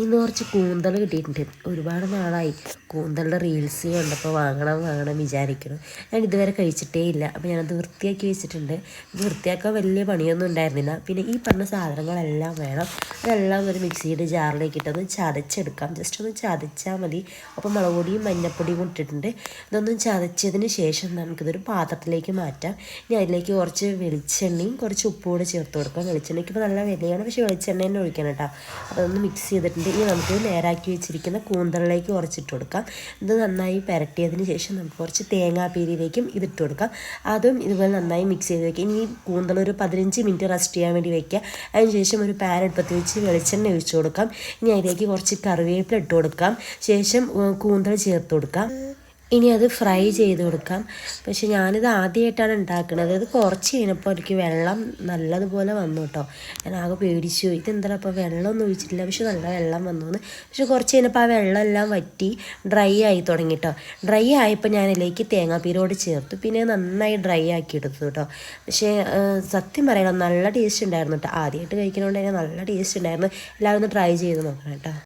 ഇന്ന് കുറച്ച് കൂന്തൽ കിട്ടിയിട്ടുണ്ട്. ഒരുപാട് നാളായി. കൂന്തലിന്റെ റീൽസ് കണ്ടപ്പോൾ വാങ്ങണം വാങ്ങണം വിചാരിക്കണം ഞാൻ ഇതുവരെ കഴിച്ചിട്ടേ ഇല്ല. അപ്പോൾ ഞാനത് വൃത്തിയാക്കി വെച്ചിട്ടുണ്ട്. വൃത്തിയാക്കാൻ വലിയ പണിയൊന്നും ഉണ്ടായിരുന്നില്ല. പിന്നെ ഈ പറഞ്ഞ സാധനങ്ങളെല്ലാം വേണം. അതെല്ലാം ഒരു മിക്സിയുടെ ജാറിലേക്ക് ഇട്ടൊന്ന് ചതച്ചെടുക്കാം. ജസ്റ്റ് ഒന്ന് ചതച്ചാൽ മതി. അപ്പോൾ മുളക് പൊടിയും മഞ്ഞപ്പൊടിയും ഇട്ടിട്ടുണ്ട്. ഇതൊന്നും ചതച്ചതിന് ശേഷം നമുക്കിതൊരു പാത്രത്തിലേക്ക് മാറ്റാം. ഇനി അതിലേക്ക് കുറച്ച് വെളിച്ചെണ്ണയും കുറച്ച് ഉപ്പും കൂടെ ചേർത്ത് കൊടുക്കാം. വെളിച്ചെണ്ണയ്ക്ക് ഇപ്പോൾ നല്ല വിലയാണ്. പക്ഷേ വെളിച്ചെണ്ണ തന്നെ ഒഴിക്കണം കേട്ടോ. അതൊന്ന് മിക്സ് ചെയ്തിട്ടുണ്ട്. ഇനി നമുക്ക് നേരാക്കി വെച്ചിരിക്കുന്ന കൂന്തളിലേക്ക് കുറച്ചിട്ട് കൊടുക്കാം. ഇത് നന്നായി പുരട്ടിയതിന് ശേഷം നമുക്ക് കുറച്ച് തേങ്ങാപ്പീരിയിലേക്കും ഇതിട്ട് കൊടുക്കാം. അതും ഇതുപോലെ നന്നായി മിക്സ് ചെയ്ത് വെക്കുക. ഇനി കൂന്തൾ ഒരു പതിനഞ്ച് മിനിറ്റ് റെസ്റ്റ് ചെയ്യാൻ വേണ്ടി വെക്കുക. അതിന് ശേഷം ഒരു പാൻ എടുപ്പത്ത് വെച്ച് വെളിച്ചെണ്ണ ഒഴിച്ചു കൊടുക്കാം. ഇനി അതിലേക്ക് കുറച്ച് കറിവേപ്പില ഇട്ട് കൊടുക്കാം. ശേഷം കൂന്തൾ ചേർത്ത് കൊടുക്കാം. ഇനി അത് ഫ്രൈ ചെയ്ത് കൊടുക്കാം. പക്ഷെ ഞാനിത് ആദ്യമായിട്ടാണ് ഉണ്ടാക്കുന്നത്. ഇത് കുറച്ച് കഴിഞ്ഞപ്പോൾ എനിക്ക് വെള്ളം നല്ലതുപോലെ വന്നു കേട്ടോ. ഞാൻ ആകെ പേടിച്ചു ഇതെന്താ അപ്പോൾ വെള്ളമൊന്നും ഒഴിച്ചിട്ടില്ല. പക്ഷെ നല്ല വെള്ളം വന്നു എന്ന് പക്ഷെ കുറച്ച് കഴിഞ്ഞപ്പോൾ ആ വെള്ളം എല്ലാം വറ്റി ഡ്രൈ ആയി തുടങ്ങി കേട്ടോ. ഡ്രൈ ആയപ്പോൾ ഞാൻ ഇതിലേക്ക് തേങ്ങാപ്പീരോട് ചേർത്തു. പിന്നെ നന്നായി ഡ്രൈ ആക്കി എടുത്തു കേട്ടോ. പക്ഷേ സത്യം പറയണം? നല്ല ടേസ്റ്റ് ഉണ്ടായിരുന്നു കേട്ടോ. ആദ്യമായിട്ട് കഴിക്കുന്നതുകൊണ്ട് തന്നെ നല്ല ടേസ്റ്റ് ഉണ്ടായിരുന്നു. എല്ലാവരും ഒന്ന് ട്രൈ ചെയ്ത് നോക്കണം കേട്ടോ.